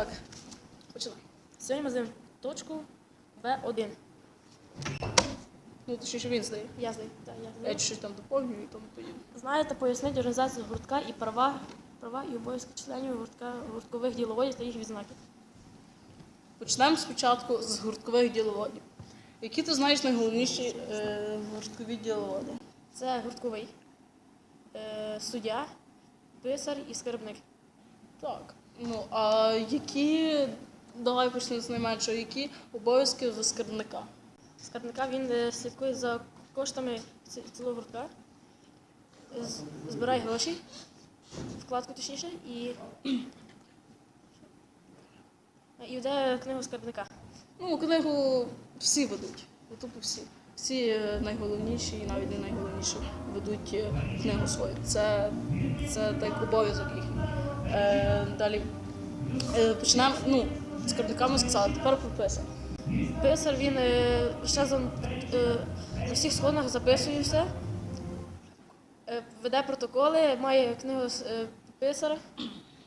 Так, починай. Сьогодні ми здаємо точку Б1. Ну, точніше він здає. Я здаю. Так, я чуть-чуть там доповнюю і тому подібне. Знаєте, поясніть організацію гуртка і права, права і обов'язки членів гуртка, гурткових діловодів та їх відзнаки. Почнемо спочатку з гурткових діловодів. Які ти знаєш найголовніші е, гурткові діловоди? Це гуртковий, е, суддя, писар і скарбник. Так. Ну, а які, давай почнемо з найменшого, які обов'язки за скарбника? Скарбника він е, слідкує за коштами цілого гуртка, збирає гроші, вкладку точніше, і, і веде книгу скарбника. Ну, книгу всі ведуть. Тупо всі. Всі е, найголовніші і навіть не найголовніші ведуть е, книгу свою. Це, це так обов'язок їхній. Е, далі е, почнемо. Ну, з скарбниками сказали, тепер прописано. Писар Писар він е, ще за, е, на всіх сходах записує все, е, веде протоколи, має книгу з, е, писара,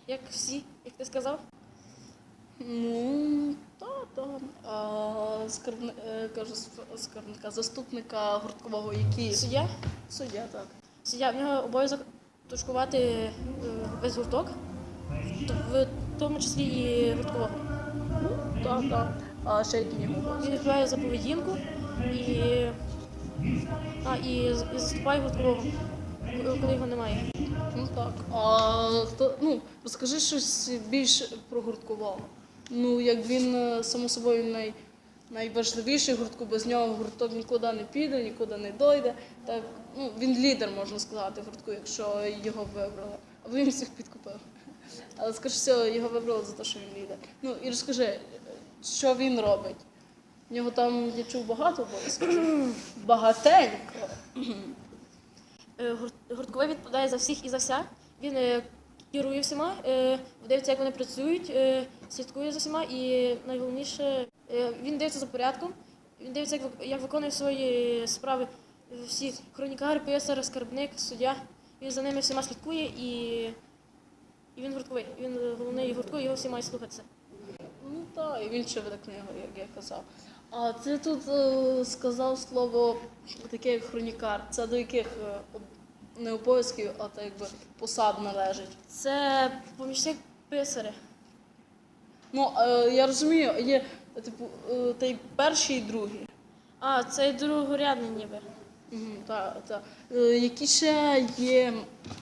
як всі, як ти сказав. Ну. А е, кажу, скарбника, заступника гурткового, який Суддя, суддя, так. суддя, в нього обов'язок точкувати е, весь гурток, в тому числі і гурткового. Ну, так, так. А ще які нього обов'язки? Він відповідає за поведінку і, а, і, і заступає гурткового, коли його немає. Ну так. А хто, ну, розкажи щось більш про гурткового. Ну, як він, е, само собою, най, найважливіший гуртку, без нього гурток нікуди не піде, нікуди не дойде. Так, ну, він лідер, можна сказати, гуртку, якщо його вибрали. Або він всіх підкупив. Але скажи все, його вибрали за те, що він лідер. Ну і розкажи, е, що він робить. В нього там я чув багато обов'язків. Багатенько. Е, гурт- Гуртковий відповідає за всіх і за вся. Він керує всіма, е, дивиться, як вони працюють, е, слідкує за всіма і найголовніше, е, він дивиться за порядком, він дивиться, як, виконує свої справи всі хронікар, писар, скарбник, суддя. Він за ними всіма слідкує і, і він гуртковий. Він головний гуртку, його всі мають слухатися. Ну так, і він ще веде книгу, як я казав. А ти тут сказав слово таке як хронікар. Це до яких не обов'язків, а так якби посад належить. Це помічник писаря. Ну, е, я розумію, є типу, е, та й перший і другий. А, це другорядний ніби. Угу, та, та. Е, які ще є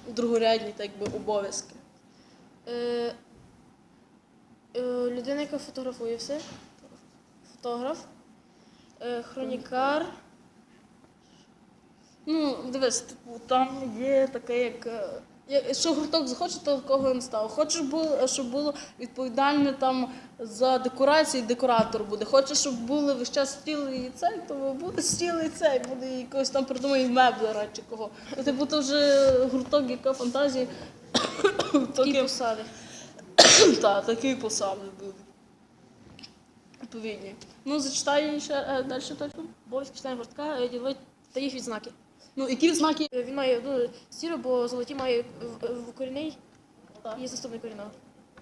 другорядні так би, обов'язки? Е, е, людина, яка фотографує все. Фотограф. Е, хронікар. Ну, дивись, типу, там є таке, як. е, я- Що гурток захоче, то кого він став. Хочеш, щоб було відповідальне там за декорації, декоратор буде. Хочеш, щоб були весь час стіл і цей, то буде стіл і цей, буде якогось там придумає меблера чи кого. Ну, типу, то вже гурток, яка фантазія. Такі посади. та, такі посади будуть. Відповідні. Ну, зачитай ще е, далі точку. Обов'язки член гуртка, е, та їх відзнаки. Ну, які знаки Е, Він має ну, сіру, бо золоті має в, в корінний Так. і заступник корінного.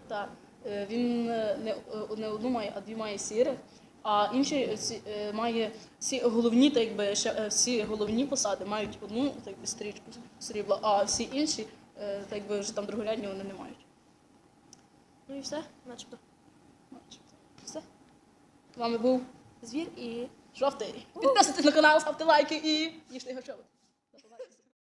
Так, е, він е, не, е, не одну має, а дві має сірих, а інші е, ці, е, має всі головні, так якби ще е, всі головні посади мають одну так якби, стрічку срібла, а всі інші, е, так якби вже там другорядні вони не мають. Ну і все, начебто. Начебто. Все. З вами був Звір і жовтий. Підписуйтесь на канал, ставте лайки і їжте його чобот.